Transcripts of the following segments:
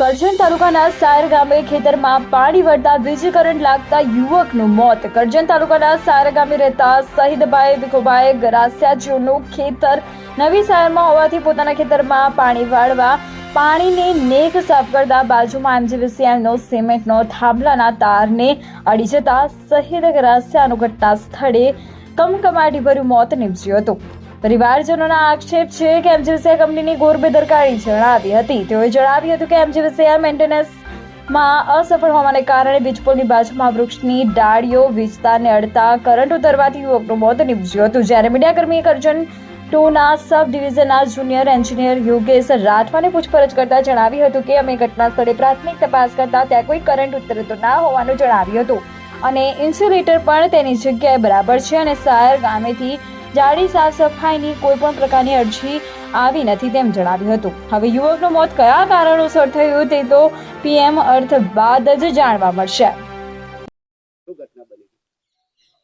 કરજણ તાલુકાના સાયર ગામે ખેતરમાં પાણી વળતા વીજ કરંટ લાગતા યુવકનું મોત. કરજણ તાલુકાના સાયર ગામે રહેતા શહીદભાઈ ભીખુભાઈ ગરાસિયાજીઓનું ખેતર નવી સાયરમાં હોવાથી પોતાના ખેતરમાં પાણી વાળવા પાણીની નેક સાફ કરતા બાજુમાં એમજીવીસીએલનો સિમેન્ટનો થાંભલાના તારને અડી જતા શહીદ ગરાસિયાનું ઘટના સ્થળે કમકમાટીભર્યું મોત નીપજ્યું હતું. પરિવારજનોના આક્ષેપ છે કે એમજીવીસીએલ કંપનીની ઘોર બેદરકારી જણાવી હતી. તેઓએ જણાવ્યું હતું કે એમજીવીસીએલ મેન્ટેનન્સમાં અસફળ હોવાને કારણે વીજપોલની બાજુમાં વૃક્ષની ડાળીઓ વીજતાને અડતા કરંટ ઉતરવાથી યુવકનું મોત નીપજ્યું હતું. જ્યારે મીડિયાકર્મીએ કરજણ ટુના સબ ડિવિઝનના જુનિયર એન્જિનિયર યોગેશ રાઠવાને પૂછપરછ કરતા જણાવ્યું હતું કે, અમે ઘટના સ્થળે પ્રાથમિક તપાસ કરતા ત્યાં કોઈ કરંટ ઉતરતો ના હોવાનું જણાવ્યું હતું. અને ઇન્સ્યુલેટર પણ તેની જગ્યાએ બરાબર છે અને સાયર ગામેથી જાડી સાફ સફાઈની કોઈ પણ પ્રકારની અરજી આવી નથી તેમ જણાવ્યું હતું. હવે યુવકનું મોત કયા કારણોસર થયું તે તો પીએમ અર્થ બાદ જ જાણવા મળશે.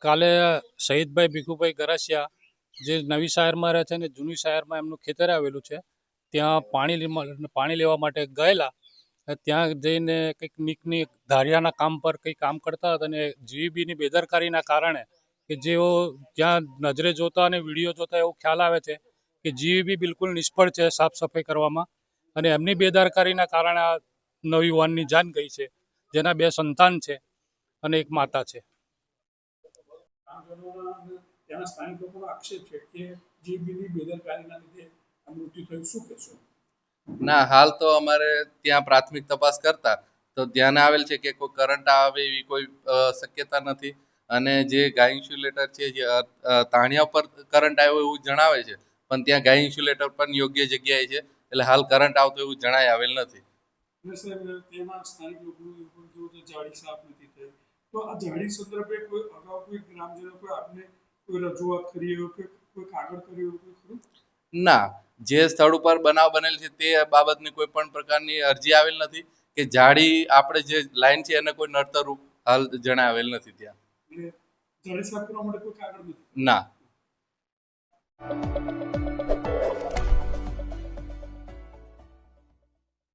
કાલે શહીદભાઈ ભીખુભાઈ ગરાસિયા જે નવી શહેરમાં રહે છે ને જૂની શહેરમાં એમનું ખેતર આવેલું છે, ત્યાં પાણી પાણી લેવા માટે ગયેલા. ત્યાં જઈને કંઈક નીકની ધારિયાના કામ પર કંઈ કામ કરતા હતા અને જીવીબીની બેદરકારીના કારણે કે જેઓ જ્યાં નજરે જોતા અને વીડિયો જોતા એવો ખ્યાલ આવે છે કે જીવીબી બિલકુલ નિષ્ફળ છે સાફ સફાઈ કરવામાં. અને એમની બેદરકારીના કારણે આ નવયુવાનની જાન ગઈ છે જેના બે સંતાન છે અને એક માતા છે. ત્યાંના સ્થાનિક લોકોનો આક્ષેપ છે કે જીબીની બેદરકારીના લીધે મૃત્યુ થયું. શું કહેશો? ના હાલ તો અમારે ત્યાં પ્રાથમિક તપાસ કરતા તો ધ્યાન આવેલ છે કે કોઈ કરંટ આવે એવી કોઈ શક્યતા નથી. અને જે ગાય ઇન્સ્યુલેટર છે જે તાણિયા પર કરંટ આવ્યો એવું જણાવે છે પણ ત્યાં ગાય ઇન્સ્યુલેટર પણ યોગ્ય જગ્યાએ છે એટલે હાલ કરંટ આવતો એવું જણાય આવેલ નથી. અને સાહેબ તેમાં સ્થાનિક લોકોનું એવું પણ કેવું છે જાડી સાફ નથી થઈ. તો આ જાડી સંદર્ભે કોઈ અગાઉ કોઈ ગ્રામજનો કોઈ આપને કોઈ રજૂઆત કરી હોય કે કોઈ કાગળ કર્યું હોય ખરું? ના જે સ્થળ ઉપર બનાવ બનેલ છે તે બાબતની કોઈ પણ પ્રકારની અરજી આવેલ નથી કે જાડી આપણે જે લાઈન છે એને કોઈ નડતર રૂપ હાલ જણાવેલ નથી ત્યાં. એટલે જાડી સાફ કરવા માટે કોઈ કાગળ ના.